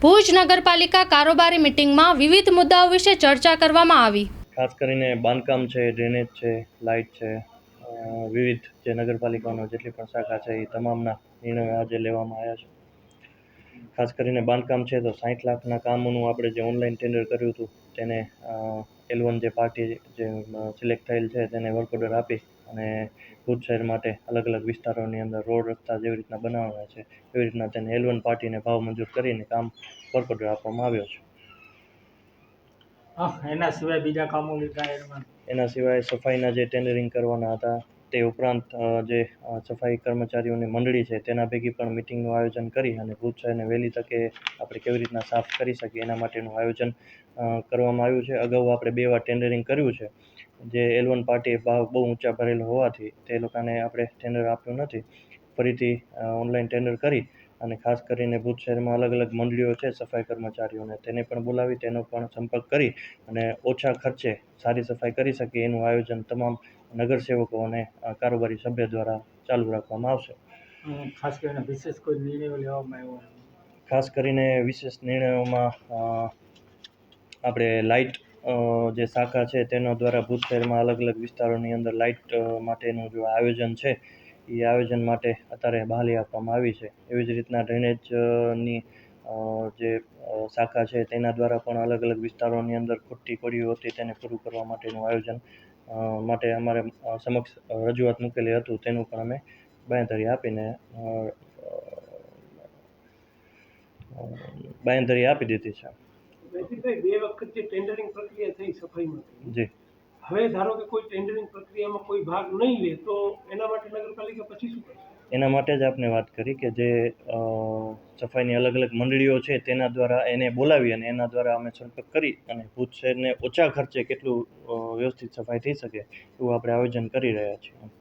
ભુજ નગરપાલિકા કારોબારી મિટિંગમાં વિવિધ મુદ્દાઓ વિશે ચર્ચા કરવામાં આવી. ખાસ કરીને બાંધકામ છે, ડ્રેનેજ છે, લાઇટ છે વિવિધ જે નગરપાલિકાનો જેટલી પણ શાખા છે, એ તમામના નિર્ણયો આજે લેવામાં આવ્યા છે. ખાસ કરીને બાંધકામ છે તો સાઠ લાખના કામોનું આપણે જે ઓનલાઈન ટેન્ડર કર્યું હતું તેને એલ વન જે પાર્ટી જે સિલેક્ટ થયેલ છે તેને વર્ક ઓર્ડર આપી અને ભુજ શહેર માટે અલગ અલગ વિસ્તારોની અંદર રોડ રસ્તા જેવી રીતના બનાવવાના છે એવી રીતના તેને એલ વન પાર્ટીને ભાવ મંજૂર કરીને કામ વર્ક ઓર્ડર આપવામાં આવ્યો છે. એના સિવાય બીજા કામો લીધા એના સિવાય સફાઈના જે ટેન્ડરિંગ કરવાના હતા તે ઉપરાંત જે સફાઈ કર્મચારીઓની મંડળી છે, તેના ભેગી પણ મિટિંગનું આયોજન કરી અને શહેરને વહેલી તકે આપણે કેવી રીતના સાફ કરી શકીએ એના માટેનું આયોજન કરવામાં આવ્યું છે. અગાઉ આપણે બે વાર ટેન્ડરિંગ કર્યું છે, જે એલ વન પાર્ટીએ ભાવ બહુ ઊંચા ભરેલો હોવાથી તે લોકોને આપણે ટેન્ડર આપ્યું નથી. ફરીથી ઓનલાઈન ટેન્ડર કરી અને ખાસ કરીને ભુજ શહેરમાં અલગ અલગ મંડળીઓ છે, સફાઈ કર્મચારીઓને તેને પણ બોલાવી, તેનો પણ સંપર્ક કરી અને ઓછા ખર્ચે સારી સફાઈ કરી શકીએ. એનું આયોજન તમામ નગરસેવકો અને કારોબારી સભ્ય દ્વારા ચાલુ રાખવામાં આવશે. ખાસ કરીને વિશેષ કોઈ નિર્ણયો લેવામાં આવ્યો ખાસ કરીને વિશેષ નિર્ણયોમાં આપણે લાઇટ જે શાખા છે તેના દ્વારા ભુજ શહેરમાં અલગ અલગ વિસ્તારોની અંદર લાઇટ માટેનું જો આયોજન છે એ આયોજન માટે અત્યારે બહાલી આપવામાં આવી છે. એવી જ રીતના ડ્રેનેજની જે શાખા છે તેના દ્વારા પણ અલગ અલગ વિસ્તારોની અંદર ખૂટતી પડ્યું હતી તેને પૂરું કરવા માટેનું આયોજન માટે અમારે સમક્ષ રજૂઆત મૂકેલી હતું. તેનું પણ અમે બાંયધરી આપીને બાંયધરી આપી દીધી છે. વૈદિકભાઈ બે વખત જે ટેન્ડરિંગ પ્રક્રિયા થઈ સફાઈમાં જી. હવે ધારો કે કોઈ ટેન્ડરિંગ પ્રક્રિયામાં કોઈ ભાગ નહીં લે તો એના માટે નગરપાલિકા પછી શું કરશે? એના માટે જ આપને વાત કરી કે જે સફાઈની અલગ અલગ મંડળીઓ છે તેના દ્વારા એને બોલાવી અને એના દ્વારા અમે સંપર્ક કરી અને ભૂત શહેરને ઓછા ખર્ચે કેટલું વ્યવસ્થિત સફાઈ થઈ શકે એવું આપણે આયોજન કરી રહ્યા છીએ.